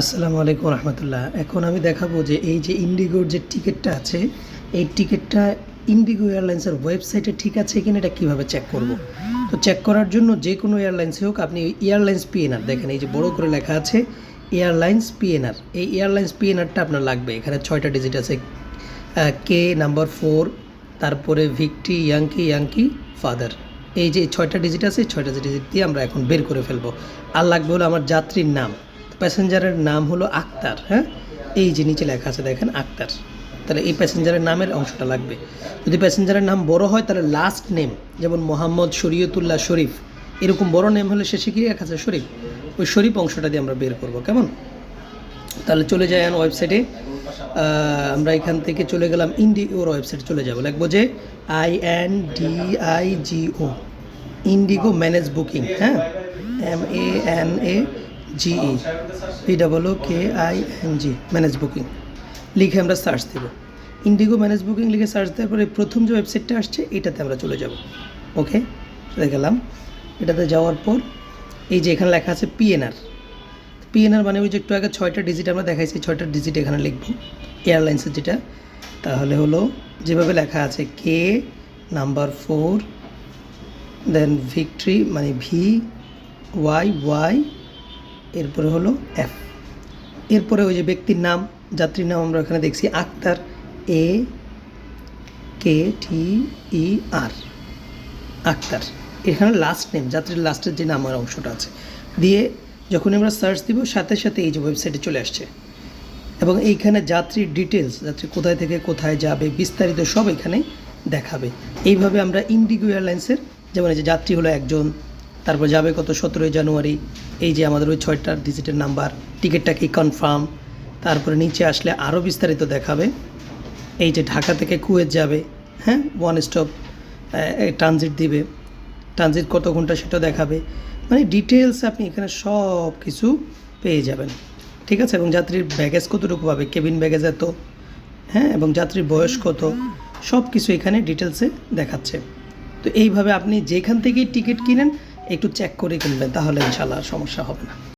আসসালামু আলাইকুম রহমতুল্লাহ। এখন আমি দেখাবো যে এই যে ইন্ডিগোর যে টিকিটটা আছে, এই টিকিটটা ইন্ডিগো এয়ারলাইন্সের ওয়েবসাইটে ঠিক আছে কিনা এটা কীভাবে চেক করব? তো চেক করার জন্য যে কোনো এয়ারলাইন্সে হোক, আপনি এয়ারলাইন্স পিএনআর দেখেন, এই যে বড় করে লেখা আছে এয়ারলাইন্স পিএনআর এই এয়ারলাইন্স পিএনআরটা আপনার লাগবে। এখানে ছয়টা ডিজিট আছে কে নাম্বার ফোর তারপরে ভিক্টি ইয়াঙ্কি ইয়াঙ্কি ফাদার এই যে ছয়টা ডিজিট আছে, ছয়টা ডিজিট দিয়ে আমরা এখন বের করে ফেলব। আর লাগবে হলো আমার যাত্রীর নাম। প্যাসেঞ্জারের নাম হলো আক্তার হ্যাঁ? এই যে নিচে লেখা আছে, দেখেন, আক্তার। তাহলে এই প্যাসেঞ্জারের নামের অংশটা লাগবে। যদি প্যাসেঞ্জারের নাম বড় হয়, তাহলে লাস্ট নেম যেমন মোহাম্মদ শরীয়তুল্লাহ শরীফ। এরকম বড় নেম হলে শেষে কি লেখা আছে? শরীফ। ওই শরীফ অংশটা দিয়ে আমরা বের করব, কেমন? তাহলে চলে যাই এখন ওয়েবসাইটে আমরা এখান থেকে চলে গেলাম ইন্ডিগোর ওয়েবসাইটে চলে যাব। লিখব যে I N D I G O IndiGo manage booking হ্যাঁ? M A N A G E P double O K I N G manage booking লিখে আমরা সার্চ দেবো। ইন্ডিগো ম্যানেজ বুকিং লিখে সার্চ দেওয়ার পরে প্রথম যে ওয়েবসাইটটা আসছে, এটাতে আমরা চলে যাব। ওকে চলে গেলাম। এটাতে যাওয়ার পর এই যে এখানে লেখা আছে পিএনআর পিএনআর মানে ওই যে একটু আগে ছয়টা ডিজিট আমরা দেখাইছি, ছয়টা ডিজিট এখানে লিখব। এয়ারলাইন্সের যেটা। তাহলে হলো, যেভাবে লেখা আছে K number four then victory মানে ভি ওয়াই ওয়াই এরপরে হলো এফ এরপরে ওই যে ব্যক্তির নাম, যাত্রীর নাম আমরা এখানে দেখছি, আক্তার এ কে টি ই আর আক্তার। এখানে লাস্ট নেম যাত্রীর লাস্টের যে নামের অংশটা আছে। দিয়ে যখন আমরা সার্চ দিব, সাথে সাথে এই যে ওয়েবসাইটে চলে আসছে। এবং এইখানে যাত্রীর ডিটেলস যাত্রী কোথায় থেকে কোথায় যাবে, বিস্তারিত সব এখানে দেখাবে। এইভাবে আমরা ইন্ডিগো এয়ারলাইন্সের যেমন এই যে যাত্রী হলো একজন তারপর যাবে কত? সতেরোই জানুয়ারি। এই যে আমাদের ওই ছয়টার ডিজিটের নাম্বার টিকিটটা কি কনফার্ম তারপরে নিচে আসলে আরও বিস্তারিত দেখাবে। এই যে ঢাকা থেকে কুয়েত যাবে হ্যাঁ? ওয়ান স্টপ ট্রানজিট দিবে। ট্রানজিট কত ঘণ্টা সেটা দেখাবে। মানে ডিটেলস আপনি এখানে সব কিছু পেয়ে যাবেন। ঠিক আছে? এবং যাত্রীর ব্যাগেজ কতটুকু পাবে? কেবিন ব্যাগেজ এত হ্যাঁ? এবং যাত্রীর বয়স কত? সব কিছু এখানে ডিটেলসে দেখাচ্ছে। তো এইভাবে আপনি যেখান থেকেই টিকিট কিনেন একটু চেক করে কিনবেন তাহলে ইনশাল্লাহ সমস্যা হবে না।